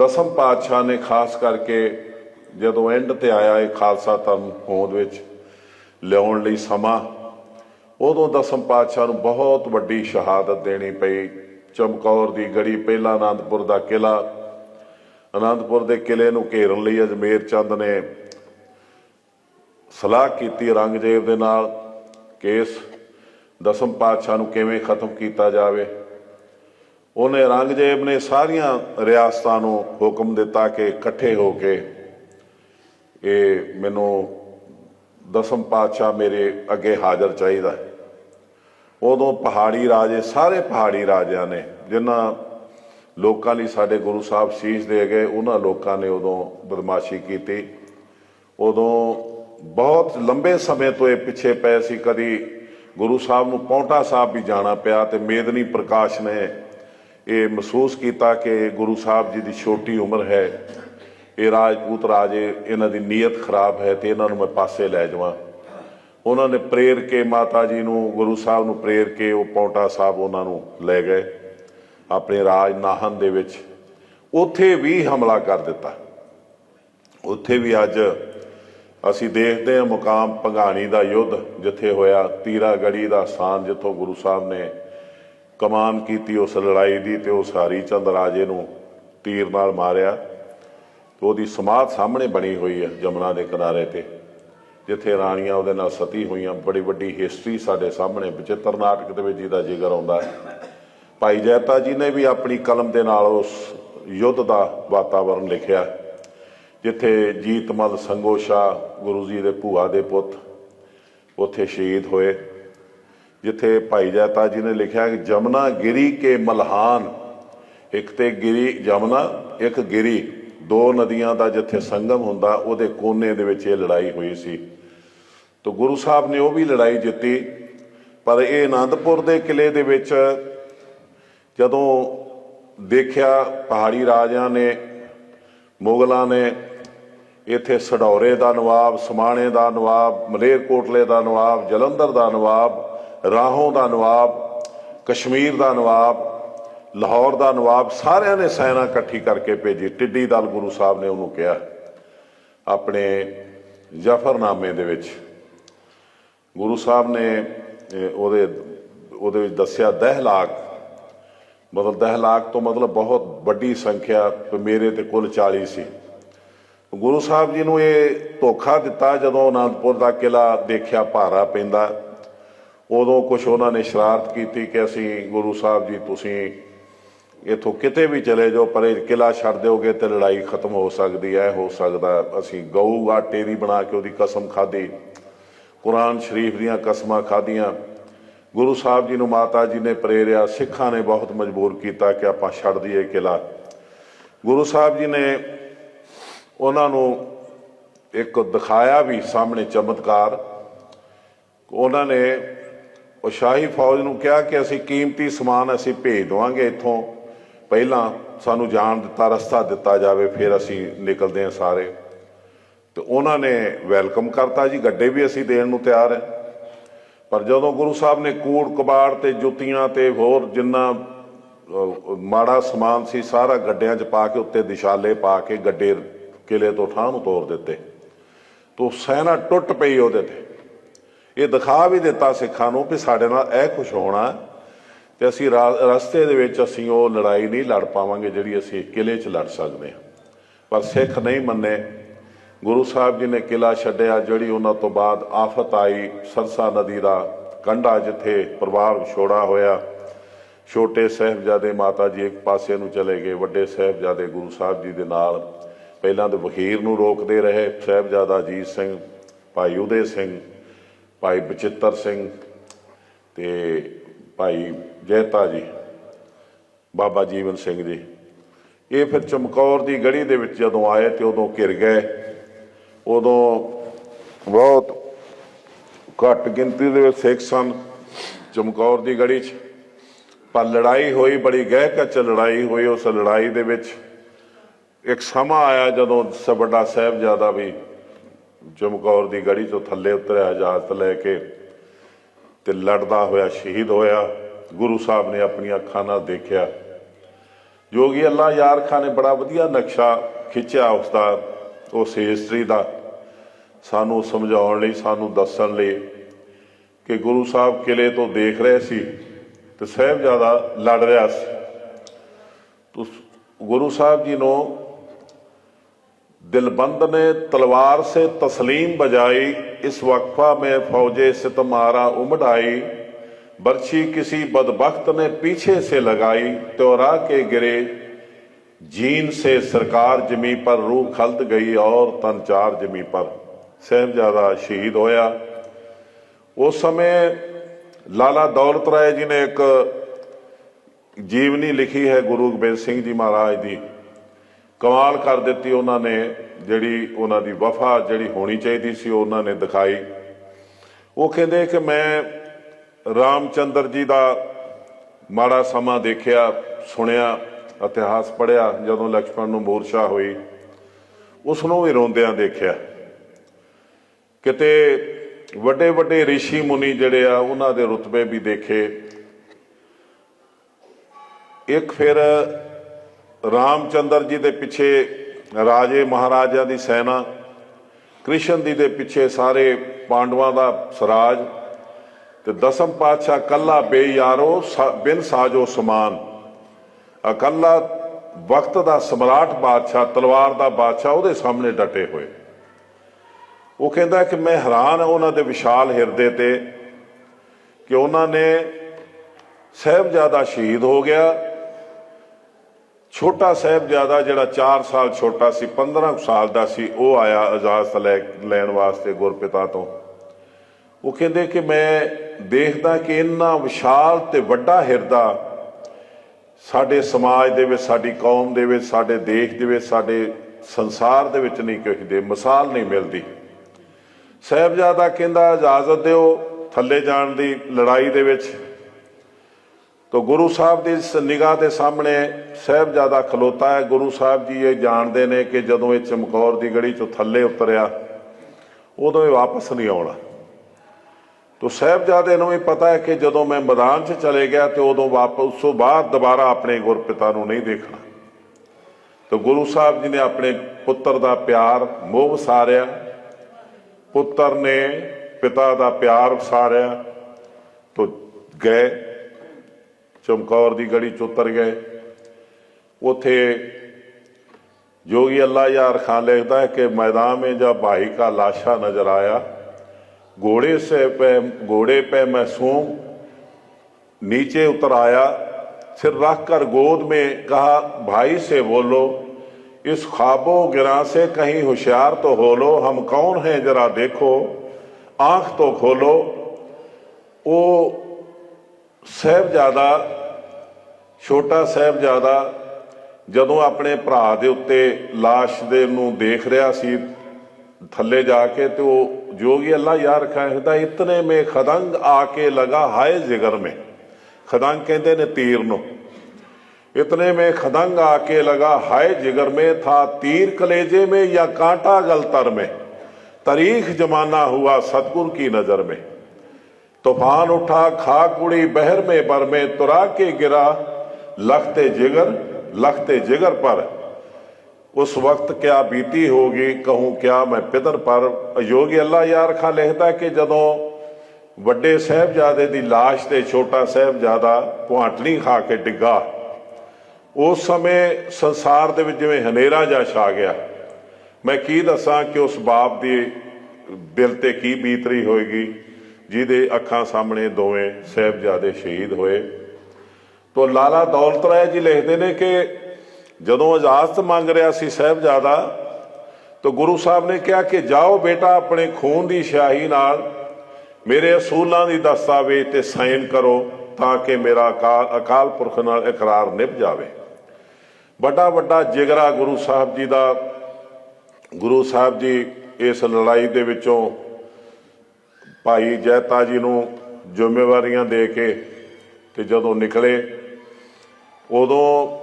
ਦਸਮ ਪਾਤਸ਼ਾਹ ਨੇ ਖਾਸ ਕਰਕੇ ਜਦੋਂ ਐਂਡ ਤੇ ਆਇਆ ਇਹ ਖਾਲਸਾ ਧਰਮ ਹੋਂਦ ਵਿੱਚ, ਲਿਆਉਣ ਲਈ ਸਮਾਂ, ਉਦੋਂ ਦਸਮ ਪਾਤਸ਼ਾਹ ਨੂੰ ਬਹੁਤ ਵੱਡੀ ਸ਼ਹਾਦਤ ਦੇਣੀ ਪਈ। ਚਮਕੌਰ ਦੀ ਗੜੀ ਪਹਿਲਾ ਆਨੰਦਪੁਰ ਦਾ ਕਿਲਾ ਆਨੰਦਪੁਰ ਦੇ ਕਿਲੇ ਨੂੰ ਘੇਰਨ ਲਈ ਅਜਮੇਰ ਚੰਦ ਨੇ ਸਲਾਹ ਕੀਤੀ ਔਰੰਗਜ਼ੇਬ ਦੇ ਨਾਲ, ਕੇਸ ਦਸਮ ਪਾਤਸ਼ਾਹ ਨੂੰ ਕਿਵੇਂ ਖਤਮ ਕੀਤਾ ਜਾਵੇ। ਉਹਨੇ ਔਰੰਗਜ਼ੇਬ ਨੇ ਸਾਰੀਆਂ ਰਿਆਸਤਾਂ ਨੂੰ ਹੁਕਮ ਦਿੱਤਾ ਕਿ ਇਕੱਠੇ ਹੋ ਕੇ ਇਹ ਮੈਨੂੰ ਦਸਮ ਪਾਤਸ਼ਾਹ ਮੇਰੇ ਅੱਗੇ ਹਾਜ਼ਰ ਚਾਹੀਦਾ ਉਦੋਂ ਪਹਾੜੀ ਰਾਜੇ, ਸਾਰੇ ਪਹਾੜੀ ਰਾਜਿਆਂ ਨੇ, ਜਿਨ੍ਹਾਂ ਲੋਕਾਂ ਲਈ ਸਾਡੇ ਗੁਰੂ ਸਾਹਿਬ ਸ਼ੀਸ਼ ਦੇ ਗਏ, ਉਹਨਾਂ ਲੋਕਾਂ ਨੇ ਉਦੋਂ ਬਦਮਾਸ਼ੀ ਕੀਤੀ। ਉਦੋਂ ਬਹੁਤ ਲੰਬੇ ਸਮੇਂ ਤੋਂ ਇਹ ਪਿੱਛੇ ਪਏ ਸੀ, ਕਦੀ ਗੁਰੂ ਸਾਹਿਬ ਨੂੰ ਪੌਂਟਾ ਸਾਹਿਬ ਵੀ ਜਾਣਾ ਪਿਆ ਤੇ ਮੇਦਨੀ ਪ੍ਰਕਾਸ਼ ਨੇ ਇਹ ਮਹਿਸੂਸ ਕੀਤਾ ਕਿ ਗੁਰੂ ਸਾਹਿਬ ਜੀ ਦੀ ਛੋਟੀ ਉਮਰ ਹੈ। ਇਹ ਰਾਜਪੂਤ ਰਾਜੇ ਇਹਨਾਂ ਦੀ ਨੀਅਤ ਖਰਾਬ ਹੈ ਤੇ ਇਹਨਾਂ ਨੂੰ ਮੈਂ ਪਾਸੇ ਲੈ ਜਾਵਾਂ। ਉਹਨਾਂ ਨੇ ਪ੍ਰੇਰ ਕੇ ਮਾਤਾ ਜੀ ਨੂੰ, ਗੁਰੂ ਸਾਹਿਬ ਨੂੰ ਪ੍ਰੇਰ ਕੇ ਉਹ ਪੌਂਟਾ ਸਾਹਿਬ ਉਹਨਾਂ ਨੂੰ ਲੈ ਗਏ, ਆਪਣੇ ਰਾਜ ਨਾਹਨ ਦੇ ਵਿੱਚ। ਉੱਥੇ ਵੀ ਹਮਲਾ ਕਰ ਦਿੱਤਾ। ਉੱਥੇ ਵੀ ਅੱਜ ਅਸੀਂ ਦੇਖਦੇ ਹਾਂ ਮੁਕਾਮ ਭੰਗਾਣੀ ਦਾ ਯੁੱਧ ਜਿੱਥੇ ਹੋਇਆ ਤੀਰਾ ਗੜੀ ਦਾ ਸਥਾਨ ਜਿੱਥੋਂ ਗੁਰੂ ਸਾਹਿਬ ਨੇ ਕਮਾਨ ਕੀਤੀ ਉਸ ਲੜਾਈ ਦੀ ਤੇ ਉਸ ਹਰੀ ਚੰਦ ਰਾਜੇ ਨੂੰ ਤੀਰ ਨਾਲ ਮਾਰਿਆ। ਤੇ ਉਹਦੀ ਸਮਾਧ ਸਾਹਮਣੇ ਬਣੀ ਹੋਈ ਹੈ ਜਮਨਾ ਦੇ ਕਿਨਾਰੇ ਤੇ, ਜਿੱਥੇ ਰਾਣੀਆਂ ਉਹਦੇ ਨਾਲ ਸਤੀ ਹੋਈਆਂ। ਬੜੀ ਵੱਡੀ ਹਿਸਟਰੀ ਸਾਡੇ ਸਾਹਮਣੇ ਬਚਿੱਤਰ ਨਾਟਕ ਦੇ ਵਿੱਚ ਜਿਹਦਾ ਜ਼ਿਕਰ ਆਉਂਦਾ ਹੈ। ਭਾਈ ਜੈਤਾ ਜੀ ਨੇ ਵੀ ਆਪਣੀ ਕਲਮ ਦੇ ਨਾਲ ਉਸ ਯੁੱਧ ਦਾ ਵਾਤਾਵਰਣ ਲਿਖਿਆ, ਜਿੱਥੇ ਜੀਤਮਲ ਸੰਗੋਸ਼ਾ ਗੁਰੂ ਜੀ ਦੇ ਭੂਆ ਦੇ ਪੁੱਤ ਉੱਥੇ ਸ਼ਹੀਦ ਹੋਏ। ਜਿੱਥੇ ਭਾਈ ਜੈਤਾ ਜੀ ਨੇ ਲਿਖਿਆ ਕਿ ਜਮਨਾ ਗਿਰੀ ਕੇ ਮਲਹਾਨ। ਇੱਕ ਤੇ ਗਿਰੀ ਜਮਨਾ, ਇੱਕ ਗਿਰੀ। ਦੋ ਨਦੀਆਂ ਦਾ ਜਿੱਥੇ ਸੰਗਮ ਹੁੰਦਾ, ਉਹਦੇ ਕੋਨੇ ਦੇ ਵਿੱਚ ਇਹ ਲੜਾਈ ਹੋਈ ਸੀ। ਤਾਂ ਗੁਰੂ ਸਾਹਿਬ ਨੇ ਉਹ ਵੀ ਲੜਾਈ ਜਿੱਤੀ। ਪਰ ਇਹ ਆਨੰਦਪੁਰ ਦੇ ਕਿਲੇ ਦੇ ਵਿੱਚ ਜਦੋਂ ਦੇਖਿਆ ਪਹਾੜੀ ਰਾਜਿਆਂ ਨੇ, ਮੁਗਲਾਂ ਨੇ, ਇੱਥੇ ਸਡੌਰੇ ਦਾ ਨਵਾਬ, ਸਮਾਣੇ ਦਾ ਨਵਾਬ, ਮਲੇਰਕੋਟਲੇ ਦਾ ਨਵਾਬ, ਜਲੰਧਰ ਦਾ ਨਵਾਬ ਰਾਹੋਂ ਦਾ ਨਵਾਬ, ਕਸ਼ਮੀਰ ਦਾ ਨਵਾਬ, ਲਾਹੌਰ ਦਾ ਨਵਾਬ, ਸਾਰਿਆਂ ਨੇ ਸੈਨਾ ਇਕੱਠੀ ਕਰਕੇ ਭੇਜੀ। ਟਿੱਡੀ ਦਲ ਗੁਰੂ ਸਾਹਿਬ ਨੇ ਉਹਨੂੰ ਕਿਹਾ, ਆਪਣੇ ਜ਼ਫਰਨਾਮੇ ਦੇ ਵਿੱਚ। ਗੁਰੂ ਸਾਹਿਬ ਨੇ ਉਹਦੇ ਉਹਦੇ ਵਿੱਚ ਦੱਸਿਆ 10 ਲੱਖ ਮਤਲਬ 10 ਲੱਖ ਤੋਂ ਮਤਲਬ ਬਹੁਤ ਵੱਡੀ ਸੰਖਿਆ ਮੇਰੇ ਤੇ ਕੁੱਲ 40 ਸੀ। ਗੁਰੂ ਸਾਹਿਬ ਜੀ ਨੂੰ ਇਹ ਧੋਖਾ ਦਿੱਤਾ ਜਦੋਂ ਅਨੰਦਪੁਰ ਦਾ ਕਿਲਾ ਦੇਖਿਆ, ਭਾਰਾ ਪੈਂਦਾ। ਉਦੋਂ ਕੁਝ ਉਹਨਾਂ ਨੇ ਸ਼ਰਾਰਤ ਕੀਤੀ ਕਿ ਅਸੀਂ ਗੁਰੂ ਸਾਹਿਬ ਜੀ ਤੁਸੀਂ ਇਥੋਂ ਕਿਤੇ ਵੀ ਚਲੇ ਜਾਓ, ਪਰ ਇਹ ਕਿਲਾ ਛੱਡ ਦਿਓਗੇ ਤੇ ਲੜਾਈ ਖਤਮ ਹੋ ਸਕਦੀ ਹੈ, ਹੋ ਸਕਦਾ ਅਸੀਂ ਗਊ ਆਟੇ ਦੀ ਬਣਾ ਕੇ ਉਹਦੀ ਕਸਮ ਖਾਧੀ, ਕੁਰਾਨ ਸ਼ਰੀਫ ਦੀਆਂ ਕਸਮਾਂ ਖਾਧੀਆਂ। ਗੁਰੂ ਸਾਹਿਬ ਜੀ ਨੂੰ ਮਾਤਾ ਜੀ ਨੇ ਪ੍ਰੇਰਿਆ, ਸਿੱਖਾਂ ਨੇ ਬਹੁਤ ਮਜਬੂਰ ਕੀਤਾ ਕਿ ਆਪਾਂ ਛੱਡ ਦਈਏ ਕਿਲਾ ਗੁਰੂ ਸਾਹਿਬ ਜੀ ਨੇ ਉਹਨਾਂ ਨੂੰ ਇੱਕ ਦਿਖਾਇਆ ਵੀ ਸਾਹਮਣੇ ਚਮਤਕਾਰ। ਉਹਨਾਂ ਨੇ ਉਹ ਸ਼ਾਹੀ ਫੌਜ ਨੂੰ ਕਿਹਾ ਕਿ ਅਸੀਂ ਕੀਮਤੀ ਸਮਾਨ ਅਸੀਂ ਭੇਜ ਦਵਾਂਗੇ ਇੱਥੋਂ। ਪਹਿਲਾਂ ਸਾਨੂੰ ਜਾਣ ਦਿੱਤਾ, ਰਸਤਾ ਦਿੱਤਾ ਜਾਵੇ, ਫਿਰ ਅਸੀਂ ਨਿਕਲਦੇ ਹਾਂ ਸਾਰੇ। ਤੇ ਉਹਨਾਂ ਨੇ ਵੈਲਕਮ ਕਰਤਾ ਜੀ, ਗੱਡੇ ਵੀ ਅਸੀਂ ਦੇਣ ਨੂੰ ਤਿਆਰ ਹੈ। ਪਰ ਜਦੋਂ ਗੁਰੂ ਸਾਹਿਬ ਨੇ ਕੂੜ ਕਬਾੜ ਤੇ ਜੁੱਤੀਆਂ ਤੇ ਹੋਰ ਜਿੰਨਾ ਮਾੜਾ ਸਮਾਨ ਸੀ, ਸਾਰਾ ਗੱਡਿਆਂ 'ਚ ਪਾ ਕੇ ਉੱਤੇ ਦਿਸ਼ਾਲੇ ਪਾ ਕੇ ਗੱਡੇ ਕਿਲੇ ਤੋਂ ਠਾਹ ਨੂੰ ਤੋੜ ਦਿੱਤੇ। ਤੋ ਸੈਨਾ ਟੁੱਟ ਪਈ ਉਹਦੇ ਤੇ। ਇਹ ਦਿਖਾ ਵੀ ਦਿੱਤਾ ਸਿੱਖਾਂ ਨੂੰ ਕਿ ਸਾਡੇ ਨਾਲ ਇਹ ਕੁਝ ਹੋਣਾ ਤੇ ਅਸੀਂ ਰਾ- ਰਸਤੇ ਦੇ ਵਿੱਚ ਅਸੀਂ ਉਹ ਲੜਾਈ ਨਹੀਂ ਲੜ ਪਾਵਾਂਗੇ ਜਿਹੜੀ ਅਸੀਂ ਕਿਲੇ 'ਚ ਲੜ ਸਕਦੇ ਹਾਂ। ਪਰ ਸਿੱਖ ਨਹੀਂ ਮੰਨੇ। ਗੁਰੂ ਸਾਹਿਬ ਜੀ ਨੇ ਕਿਲਾ ਛੱਡਿਆ ਜਿਹੜੀ ਉਹਨਾਂ ਤੋਂ ਬਾਅਦ ਆਫਤ ਆਈ ਸਰਸਾ ਨਦੀ ਦਾ ਕੰਢਾ ਜਿੱਥੇ ਪਰਿਵਾਰ ਛੋੜਾ ਹੋਇਆ। ਛੋਟੇ ਸਾਹਿਬਜ਼ਾਦੇ ਮਾਤਾ ਜੀ ਇੱਕ ਪਾਸੇ ਨੂੰ ਚਲੇ ਗਏ, ਵੱਡੇ ਸਾਹਿਬਜ਼ਾਦੇ ਗੁਰੂ ਸਾਹਿਬ ਜੀ ਦੇ ਨਾਲ। ਪਹਿਲਾਂ ਤਾਂ ਵਖੀਰ ਨੂੰ ਰੋਕਦੇ ਰਹੇ, ਸਾਹਿਬਜ਼ਾਦਾ ਅਜੀਤ ਸਿੰਘ, ਭਾਈ ਉਦੇ ਸਿੰਘ ਭਾਈ ਬਚਿੱਤਰ ਸਿੰਘ ਤੇ ਭਾਈ ਜੈਤਾ ਜੀ, ਬਾਬਾ ਜੀਵਨ ਸਿੰਘ ਜੀ। ਇਹ ਫਿਰ ਚਮਕੌਰ ਦੀ ਗੜੀ ਦੇ ਵਿੱਚ ਜਦੋਂ ਆਏ ਤੇ ਉਦੋਂ ਘਿਰ ਗਏ। ਉਦੋਂ ਬਹੁਤ ਘੱਟ ਗਿਣਤੀ ਦੇ ਵਿੱਚ ਸਿੱਖ ਸਨ ਚਮਕੌਰ ਦੀ ਗੜੀ 'ਚ। ਪਰ ਲੜਾਈ ਹੋਈ, ਬੜੀ ਗਹਿ ਲੜਾਈ ਹੋਈ ਉਸ ਲੜਾਈ ਦੇ ਵਿੱਚ। ਇੱਕ ਸਮਾਂ ਆਇਆ ਜਦੋਂ ਸ ਵੱਡਾ ਸਾਹਿਬਜ਼ਾਦਾ ਵੀ ਚਮਕੌਰ ਦੀ ਗੜੀ ਤੋਂ ਥੱਲੇ ਉਤਰਿਆ ਇਜਾਜ਼ਤ ਲੈ ਕੇ ਤੇ ਲੜਦਾ ਹੋਇਆ, ਸ਼ਹੀਦ ਹੋਇਆ। ਗੁਰੂ ਸਾਹਿਬ ਨੇ ਆਪਣੀਆਂ ਅੱਖਾਂ ਨਾਲ ਦੇਖਿਆ। ਜੋਗੀ ਅੱਲਾ ਯਾਰ ਖਾਨ ਨੇ ਬੜਾ ਵਧੀਆ ਨਕਸ਼ਾ ਖਿੱਚਿਆ ਉਸ ਦਾ ਉਸ ਹਿਸਟਰੀ ਦਾ। ਸਾਨੂੰ ਸਮਝਾਉਣ ਲਈ, ਸਾਨੂੰ ਦੱਸਣ ਲਈ ਕਿ ਗੁਰੂ ਸਾਹਿਬ ਕਿਲੇ ਤੋਂ ਦੇਖ ਰਹੇ ਸੀ ਤੇ ਸਾਹਿਬਜ਼ਾਦਾ ਲੜ ਰਿਹਾ ਸੀ। ਗੁਰੂ ਸਾਹਿਬ ਜੀ ਨੂੰ दिलबंद ने तलवार से तस्लीम बजाई। इस वक्फा में फौजे सितम उमड़ आई बर्छी किसी बदबख्त ने पीछे से लगाई। त्योरा के गिरे। जीन से सरकार जमी पर रूह खलत गई और तन चार जमी पर। साहबजादा शहीद होया। उस समय लाला दौलत राय जी ने एक जीवनी लिखी है गुरु गोबिंद सिंह जी महाराज की ਕਮਾਲ ਕਰ ਦਿੱਤੀ ਉਹਨਾਂ ਨੇ, ਜਿਹੜੀ ਉਹਨਾਂ ਦੀ ਵਫਾ ਜਿਹੜੀ ਹੋਣੀ ਚਾਹੀਦੀ ਸੀ, ਉਹਨਾਂ ਨੇ ਦਿਖਾਈ। ਉਹ ਕਹਿੰਦੇ ਕਿ ਮੈਂ ਰਾਮਚੰਦਰ ਜੀ ਦਾ ਮਾੜਾ ਸਮਾਂ ਦੇਖਿਆ, ਸੁਣਿਆ, ਇਤਿਹਾਸ ਪੜਿਆ ਜਦੋਂ ਲਕਸ਼ਮਣ ਨੂੰ ਮੂਰਛਾ ਹੋਈ। ਉਸ ਨੂੰ ਵੀ ਰੋਂਦਿਆਂ ਦੇਖਿਆ। ਕਿਤੇ ਵੱਡੇ ਵੱਡੇ ઋષਿ ਮੁਨੀ ਜਿਹੜੇ ਆ, ਉਹਨਾਂ ਦੇ ਰੁਤਬੇ ਵੀ ਦੇਖੇ। ਇੱਕ ਫਿਰ ਰਾਮਚੰਦਰ ਜੀ ਦੇ ਪਿੱਛੇ ਰਾਜੇ ਮਹਾਰਾਜਾ ਦੀ ਸੈਨਾ, ਕ੍ਰਿਸ਼ਨ ਜੀ ਦੇ ਪਿੱਛੇ ਸਾਰੇ ਪਾਂਡਵਾਂ ਦਾ ਸਰਾਜ ਤੇ ਦਸਮ ਪਾਤਸ਼ਾਹ ਕੱਲਾ ਬੇਯਾਰੋ ਸਾ- ਬਿਨ ਸਾਜੋ ਸਮਾਨ। ਇਕੱਲਾ ਵਕਤ ਦਾ ਸਮਰਾਟ ਬਾਦਸ਼ਾਹ, ਤਲਵਾਰ ਦਾ ਬਾਦਸ਼ਾਹ ਉਹਦੇ ਸਾਹਮਣੇ ਡਟੇ ਹੋਏ। ਉਹ ਕਹਿੰਦਾ ਕਿ ਮੈਂ ਹੈਰਾਨ ਹਾਂ ਉਹਨਾਂ ਦੇ ਵਿਸ਼ਾਲ ਹਿਰਦੇ ਤੇ ਕਿ ਉਹਨਾਂ ਨੇ ਸਾਹਿਬਜ਼ਾਦਾ ਸ਼ਹੀਦ ਹੋ ਗਿਆ। ਛੋਟਾ ਸਾਹਿਬਜ਼ਾਦਾ ਜਿਹੜਾ 4 ਸਾਲ ਛੋਟਾ ਸੀ 15 ਸਾਲ ਦਾ ਸੀ, ਉਹ ਆਇਆ ਇਜਾਜ਼ਤ ਲੈ, ਲੈਣ ਵਾਸਤੇ ਗੁਰਪਿਤਾ ਤੋਂ। ਉਹ ਕਹਿੰਦੇ ਕਿ ਮੈਂ ਦੇਖਦਾ ਕਿ ਇੰਨਾ ਵਿਸ਼ਾਲ ਤੇ ਵੱਡਾ ਹਿਰਦਾ ਸਾਡੇ ਸਮਾਜ ਦੇ ਵਿੱਚ, ਸਾਡੀ ਕੌਮ ਦੇ ਵਿੱਚ, ਸਾਡੇ ਦੇਸ਼ ਦੇ ਵਿੱਚ, ਸਾਡੇ ਸੰਸਾਰ ਦੇ ਵਿੱਚ ਨਹੀਂ ਕਿਸੇ ਦੇ, ਮਿਸਾਲ ਨਹੀਂ ਮਿਲਦੀ। ਸਾਹਿਬਜ਼ਾਦਾ ਕਹਿੰਦਾ, ਇਜਾਜ਼ਤ ਦਿਓ, ਥੱਲੇ ਜਾਣ ਦੀ ਲੜਾਈ ਦੇ ਵਿੱਚ। ਤੋ ਗੁਰੂ ਸਾਹਿਬ ਦੀ ਇਸ ਨਿਗਾਹ ਦੇ ਸਾਹਮਣੇ ਸਾਹਿਬਜ਼ਾਦਾ ਖਲੋਤਾ ਹੈ। ਗੁਰੂ ਸਾਹਿਬ ਜੀ ਇਹ ਜਾਣਦੇ ਨੇ ਕਿ ਜਦੋਂ ਇਹ ਚਮਕੌਰ ਦੀ ਗੜੀ ਚੋਂ ਥੱਲੇ ਉਤਰਿਆ, ਉਦੋਂ ਇਹ ਵਾਪਸ ਨਹੀਂ ਆਉਣਾ। ਤੋ ਸਾਹਿਬਜ਼ਾਦੇ ਨੂੰ ਵੀ ਪਤਾ ਹੈ ਕਿ ਜਦੋਂ ਮੈਂ ਮੈਦਾਨ 'ਚ ਚਲੇ ਗਿਆ ਤੇ ਉਦੋਂ ਵਾਪਸ, ਉਸ ਤੋਂ ਬਾਅਦ ਦੁਬਾਰਾ ਆਪਣੇ ਗੁਰਪਿਤਾ ਨੂੰ ਨਹੀਂ ਦੇਖਣਾ। ਤੋ ਗੁਰੂ ਸਾਹਿਬ ਜੀ ਨੇ ਆਪਣੇ ਪੁੱਤਰ ਦਾ ਪਿਆਰ ਮੋਹ ਵਸਾਰਿਆ ਪੁੱਤਰ ਨੇ ਪਿਤਾ ਦਾ ਪਿਆਰ ਵਸਾਰਿਆ ਤੋ ਗਏ। ਚਮਕੌਰ ਦੀ ਗੜੀ ਚ ਉਤਰ ਗਏ ਉਥੇ जोगी अल्लाह यार खान लिखता है कि मैदान में जब भाई का लाशा नजर आया घोड़े से पे घोड़े पे मैं सूम नीचे उतर आया सिर रख कर गोद में कहा भाई से बोलो इस ख्वाबो गिरा से कहीं होशियार तो हो लो हम कौन हैं जरा देखो आंख तो खोलो वो ਸਹਿਬਜ਼ਾਦਾ, ਛੋਟਾ ਸਹਿਬਜ਼ਾਦਾ ਜਦੋਂ ਆਪਣੇ ਭਰਾ ਦੇ ਉੱਤੇ ਲਾਸ਼ ਦੇ ਨੂੰ ਦੇਖ ਰਿਹਾ ਸੀ ਥੱਲੇ ਜਾ ਕੇ ਤੇ ਉਹ ਜੋਗੀ ਅੱਲਾ ਯਾਰ ਖਾਇਦਾ ਇਤਨੇ ਮੇ ਖਦੰਗ ਆ ਕੇ ਲਗਾ, ਹਾਏ ਜ਼ਿਗਰ ਮੇ। ਖਦੰਗ ਕਹਿੰਦੇ ਨੇ ਤੀਰ ਨੂੰ। ਇਤਨੇ ਮੇ ਖਦੰਗ ਆ ਕੇ ਲਗਾ, ਹਾਏ ਜਿਗਰ ਮੇ, ਥਾ ਤੀਰ ਕਲੇਜੇ ਮੇ ਜਾਂ ਕਾਂਟਾ ਗਲਤਰ ਮੇ। ਤਾਰੀਖ ਜਮਾਨਾ ਹੁਆ ਸਤਗੁਰ ਕੀ ਨਜ਼ਰ ਮੇ। तूफान उठा खाक उड़ी बहर में बर में तुरा के गिरा लखते जिगर लखते जिगर पर उस वक्त क्या बीती होगी कहूं क्या मैं पितर पर योगी अल्लाह यार खां लिखता कि ਜਦੋਂ ਵੱਡੇ ਸਾਹਿਬਜ਼ਾਦੇ ਦੀ লাশ ਤੇ ਛੋਟਾ ਸਾਹਿਬਜ਼ਾਦਾ ਪੁਆਂਟਣੀ ਖਾ ਕੇ ਡਿੱਗਾ ਉਸ ਸਮੇਂ ਸੰਸਾਰ ਦੇ ਵਿੱਚ ਜਿਵੇਂ ਹਨੇਰਾ ਜਾ ਛਾ ਗਿਆ ਮੈਂ ਕੀ ਦੱਸਾਂ ਕਿ ਉਸ ਬਾਪ ਦੀ ਦਿਲ ਤੇ ਕੀ ਬੀਤ ਰਹੀ ਹੋਏਗੀ ਜਿਹਦੇ ਅੱਖਾਂ ਸਾਹਮਣੇ ਦੋਵੇਂ ਸਾਹਿਬਜ਼ਾਦੇ ਸ਼ਹੀਦ ਹੋਏ। ਤੋ ਲਾਲਾ ਦੌਲਤ ਰਾਏ ਜੀ ਲਿਖਦੇ ਨੇ ਕਿ ਜਦੋਂ ਇਜਾਜ਼ਤ ਮੰਗ ਰਿਹਾ ਸੀ ਸਾਹਿਬਜ਼ਾਦਾ, ਤਾਂ ਗੁਰੂ ਸਾਹਿਬ ਨੇ ਕਿਹਾ ਕਿ ਜਾਓ ਬੇਟਾ ਆਪਣੇ ਖੂਨ ਦੀ ਸ਼ਾਹੀ ਨਾਲ ਮੇਰੇ ਅਸੂਲਾਂ ਦੀ ਦਸਤਾਵੇਜ਼ ਤੇ ਸਾਈਨ ਕਰੋ ਤਾਂ ਕਿ ਮੇਰਾ ਅਕਾਲ ਅਕਾਲ ਪੁਰਖ ਨਾਲ ਇਕਰਾਰ ਨਿਭ ਜਾਵੇ। ਵੱਡਾ ਵੱਡਾ ਜਿਗਰਾ ਗੁਰੂ ਸਾਹਿਬ ਜੀ ਦਾ। ਗੁਰੂ ਸਾਹਿਬ ਜੀ ਇਸ ਲੜਾਈ ਦੇ ਵਿੱਚੋਂ ਭਾਈ ਜੈਤਾ ਜੀ ਨੂੰ ਜ਼ਿੰਮੇਵਾਰੀਆਂ ਦੇ ਕੇ ਤੇ ਜਦੋਂ ਨਿਕਲੇ, ਉਦੋਂ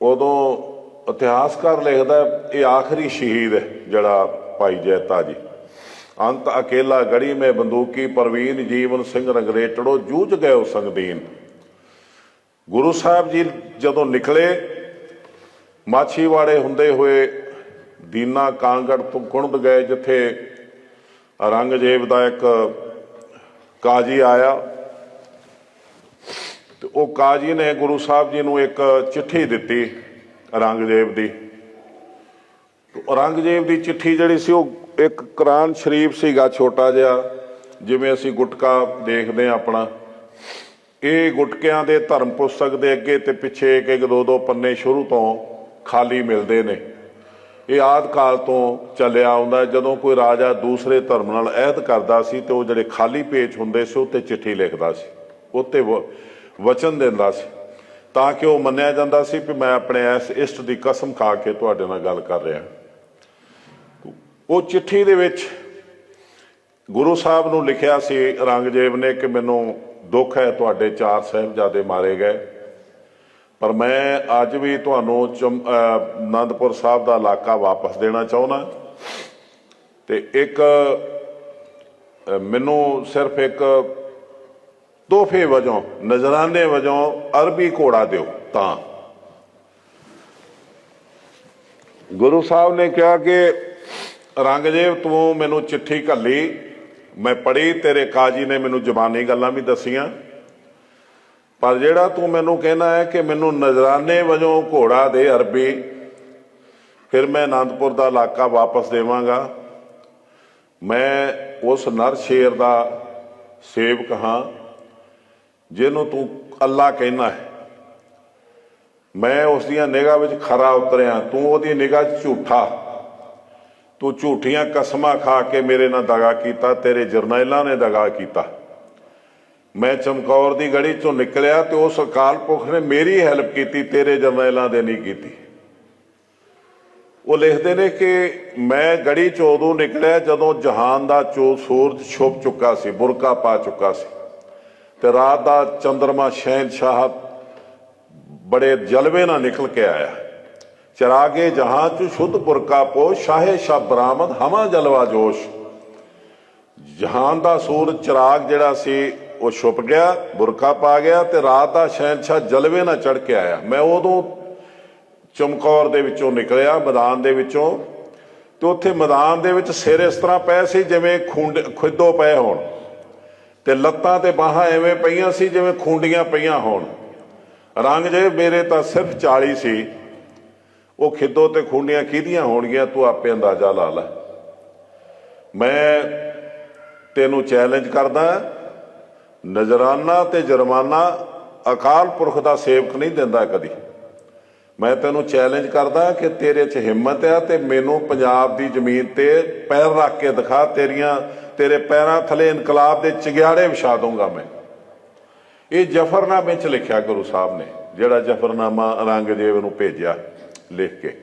ਉਦੋਂ ਇਤਿਹਾਸਕਾਰ ਲਿਖਦਾ ਇਹ ਆਖਰੀ ਸ਼ਹੀਦ ਹੈ ਜਿਹੜਾ ਭਾਈ ਜੈਤਾ ਜੀ। ਅੰਤ ਅਕੇਲਾ ਗੜੀ ਮੇ ਬੰਦੂਕੀ ਪ੍ਰਵੀਨ ਜੀਵਨ ਸਿੰਘ ਰੰਗਰੇਟੜੋ ਜੂਝ ਗਏ ਉਹ ਸੰਗਦੀਨ। ਗੁਰੂ ਸਾਹਿਬ ਜੀ ਜਦੋਂ ਨਿਕਲੇ, ਮਾਛੀਵਾੜੇ ਹੁੰਦੇ ਹੋਏ ਦੀਨਾ ਕਾਂਗੜ ਤੋਂ ਕੁਣਦ ਗਏ ਜਿੱਥੇ ਔਰੰਗਜ਼ੇਬ ਦਾ ਇੱਕ ਕਾਜੀ ਆਇਆ ਤੇ ਉਹ ਕਾਜੀ ਨੇ ਗੁਰੂ ਸਾਹਿਬ ਜੀ ਨੂੰ ਇੱਕ ਚਿੱਠੀ ਦਿੱਤੀ ਔਰੰਗਜ਼ੇਬ ਦੀ। ਔਰੰਗਜ਼ੇਬ ਦੀ ਚਿੱਠੀ ਜਿਹੜੀ ਸੀ ਉਹ ਇੱਕ ਕੁਰਾਨ ਸ਼ਰੀਫ ਸੀਗਾ ਛੋਟਾ ਜਿਹਾ, ਜਿਵੇਂ ਅਸੀਂ ਗੁਟਕਾ ਦੇਖਦੇ ਆ ਆਪਣਾ। ਇਹ ਗੁਟਕਿਆਂ ਦੇ ਧਰਮ ਪੁਸਤਕ ਦੇ ਅੱਗੇ ਤੇ ਪਿੱਛੇ ਇੱਕ ਇੱਕ ਦੋ ਦੋ ਪੰਨੇ ਸ਼ੁਰੂ ਤੋਂ ਖਾਲੀ ਮਿਲਦੇ ਨੇ। ਇਹ ਆਦ ਕਾਲ ਤੋਂ ਚੱਲਿਆ ਆਉਂਦਾ ਜਦੋਂ ਕੋਈ ਰਾਜਾ ਦੂਸਰੇ ਧਰਮ ਨਾਲ ਅਹਿਦ ਕਰਦਾ ਸੀ ਤੇ ਉਹ ਜਿਹੜੇ ਖਾਲੀ ਪੇਜ ਹੁੰਦੇ ਸੀ ਉੱਤੇ ਚਿੱਠੀ ਲਿਖਦਾ ਸੀ, ਉੱਤੇ ਵ- ਵਚਨ ਦਿੰਦਾ ਸੀ, ਤਾਂ ਕਿ ਉਹ ਮੰਨਿਆ ਜਾਂਦਾ ਸੀ ਕਿ ਮੈਂ ਆਪਣੇ ਇਸ ਇਸ਼ਟ ਦੀ ਕਸਮ ਖਾ ਕੇ ਤੁਹਾਡੇ ਨਾਲ ਗੱਲ ਕਰ ਰਿਹਾ। ਉਹ ਚਿੱਠੀ ਦੇ ਵਿੱਚ ਗੁਰੂ ਸਾਹਿਬ ਨੂੰ ਲਿਖਿਆ ਸੀ ਔਰੰਗਜ਼ੇਬ ਨੇ ਕਿ ਮੈਨੂੰ ਦੁੱਖ ਹੈ ਤੁਹਾਡੇ ਚਾਰ ਸਾਹਿਬਜ਼ਾਦੇ ਮਾਰੇ ਗਏ। ਪਰ ਮੈਂ ਅੱਜ ਵੀ ਤੁਹਾਨੂੰ ਚਮ- ਅਹ ਆਨੰਦਪੁਰ ਸਾਹਿਬ ਦਾ ਇਲਾਕਾ ਵਾਪਸ ਦੇਣਾ ਚਾਹੁੰਦਾ। ਤੇ ਇੱਕ ਮੈਨੂੰ ਸਿਰਫ ਇੱਕ ਤੋਹਫੇ ਵਜੋਂ, ਨਜ਼ਰਾਨੇ ਵਜੋਂ ਅਰਬੀ ਘੋੜਾ ਦਿਓ ਤਾਂ। ਗੁਰੂ ਸਾਹਿਬ ਨੇ ਕਿਹਾ ਕਿ ਰੰਗਜੇਬ ਤੂੰ ਮੈਨੂੰ ਚਿੱਠੀ ਘੱਲੀ, ਮੈਂ ਪੜ੍ਹੀ, ਤੇਰੇ ਕਾਜੀ ਨੇ ਮੈਨੂੰ ਜ਼ਬਾਨੀ ਗੱਲਾਂ ਵੀ ਦਸੀਆਂ। ਪਰ ਜਿਹੜਾ ਤੂੰ ਮੈਨੂੰ ਕਹਿਣਾ ਹੈ ਕਿ ਮੈਨੂੰ ਨਜ਼ਰਾਨੇ ਵਜੋਂ ਘੋੜਾ ਦੇ ਅਰਬੀ, ਫਿਰ ਮੈਂ ਆਨੰਦਪੁਰ ਦਾ ਇਲਾਕਾ ਵਾਪਸ ਦੇਵਾਂਗਾ। ਮੈਂ ਉਸ ਨਰ ਸ਼ੇਰ ਦਾ ਸੇਵਕ ਹਾਂ, ਜਿਹਨੂੰ ਤੂੰ ਅੱਲਾ ਕਹਿਣਾ ਹੈ। ਮੈਂ ਉਸ ਦੀਆਂ ਨਿਗਾਹ ਵਿੱਚ ਖਰਾ ਉਤਰਿਆ। ਤੂੰ ਉਹਦੀ ਨਿਗਾਹ 'ਚ ਝੂਠਾ। ਤੂੰ ਝੂਠੀਆਂ ਕਸਮਾਂ ਖਾ ਕੇ ਮੇਰੇ ਨਾਲ ਦਗਾ ਕੀਤਾ, ਤੇਰੇ ਜਰਨੈਲਾਂ ਨੇ ਦਗਾ ਕੀਤਾ। ਮੈਂ ਚਮਕੌਰ ਦੀ ਗੜੀ ਚੋਂ ਨਿਕਲਿਆ ਤੇ ਉਸ ਅਕਾਲ ਪੁਰਖ ਨੇ ਮੇਰੀ ਹੈਲਪ ਕੀਤੀ, ਤੇਰੇ ਜਰਨੈਲਾਂ ਦੇ ਨਹੀਂ ਕੀਤੀ। ਉਹ ਲਿਖਦੇ ਨੇ ਕਿ ਮੈਂ ਗੜੀ ਚੋਂ ਉਦੋਂ ਨਿਕਲਿਆ ਜਦੋਂ ਜਹਾਨ ਦਾ ਚੋ ਸੂਰਜ ਛੁਪ ਚੁੱਕਾ ਸੀ, ਬੁਰਕਾ ਪਾ ਚੁੱਕਾ ਸੀ। ਤੇ ਰਾਤ ਦਾ ਚੰਦਰਮਾ ਸ਼ਾਹ ਬੜੇ ਜਲਵੇ ਨਾਲ ਨਿਕਲ ਕੇ ਆਇਆ। ਚਰਾਗੇ ਜਹਾਂ ਚ ਸ਼ੁੱਧ ਬੁਰਕਾ ਪੋ, ਸ਼ਾਹੇ ਸ਼ਬ ਬਰਾਮਦ, ਹਵਾ ਜਲਵਾ ਜੋਸ਼। ਜਹਾਨ ਦਾ ਸੂਰਜ ਚਿਰਾਗ ਜਿਹੜਾ ਸੀ ਉਹ ਛੁਪ ਗਿਆ, ਬੁਰਕਾ ਪਾ ਗਿਆ ਤੇ ਰਾਤ ਦਾ ਸ਼ਹਿਨशाह ਜਲਵੇ ਨਾਲ ਚੜ ਕੇ ਆਇਆ। ਮੈਂ ਉਦੋਂ ਚਮਕੌਰ ਦੇ ਵਿੱਚੋਂ ਨਿਕਲਿਆ, ਮੈਦਾਨ ਦੇ ਵਿੱਚੋਂ ਤੇ ਉੱਥੇ ਮੈਦਾਨ ਦੇ ਵਿੱਚ ਸਿਰ ਇਸ ਤਰ੍ਹਾਂ ਪਏ ਸੀ ਜਿਵੇਂ ਖੁੰਡ, ਖੁੱਦੋ ਪਏ ਹੋਣ ਤੇ ਲੱਤਾਂ ਤੇ ਬਾਹਾਂ ਐਵੇਂ ਪਈਆਂ ਸੀ ਜਿਵੇਂ ਖੁੰਡੀਆਂ ਪਈਆਂ ਹੋਣ। ਰੰਗ ਜੇ ਮੇਰੇ ਤਾਂ ਸਿਰਫ 40 ਸੀ। ਉਹ ਖਿੱਦੋ ਤੇ ਖੁੰਡੀਆਂ ਕਿਹਦੀਆਂ ਹੋਣਗੀਆਂ, ਤੂੰ ਆਪੇ ਅੰਦਾਜ਼ਾ ਲਾ ਲੈ। ਮੈਂ ਤੈਨੂੰ ਚੈਲੰਜ ਕਰਦਾ ਨਜ਼ਰਾਨਾ ਤੇ ਜੁਰਮਾਨਾ ਅਕਾਲ ਪੁਰਖ ਦਾ ਸੇਵਕ ਨਹੀਂ ਦਿੰਦਾ ਕਦੀ। ਮੈਂ ਤੈਨੂੰ ਚੈਲੰਜ ਕਰਦਾ ਕਿ ਤੇਰੇ 'ਚ ਹਿੰਮਤ ਆ ਤੇ ਮੈਨੂੰ ਪੰਜਾਬ ਦੀ ਜ਼ਮੀਨ ਤੇ ਪੈਰ ਰੱਖ ਕੇ ਦਿਖਾ ਤੇਰੀਆਂ, ਤੇਰੇ ਪੈਰਾਂ ਥਲੇ ਇਨਕਲਾਬ ਦੇ ਚਿਗਿਆੜੇ ਵਿਛਾ ਦੂੰਗਾ ਮੈਂ। ਇਹ ਜਫਰਨਾਮੇ 'ਚ ਲਿਖਿਆ ਗੁਰੂ ਸਾਹਿਬ ਨੇ, ਜਿਹੜਾ ਜਫਰਨਾਮਾ ਔਰੰਗਜ਼ੇਬ ਨੂੰ ਭੇਜਿਆ ਲਿਖ ਕੇ।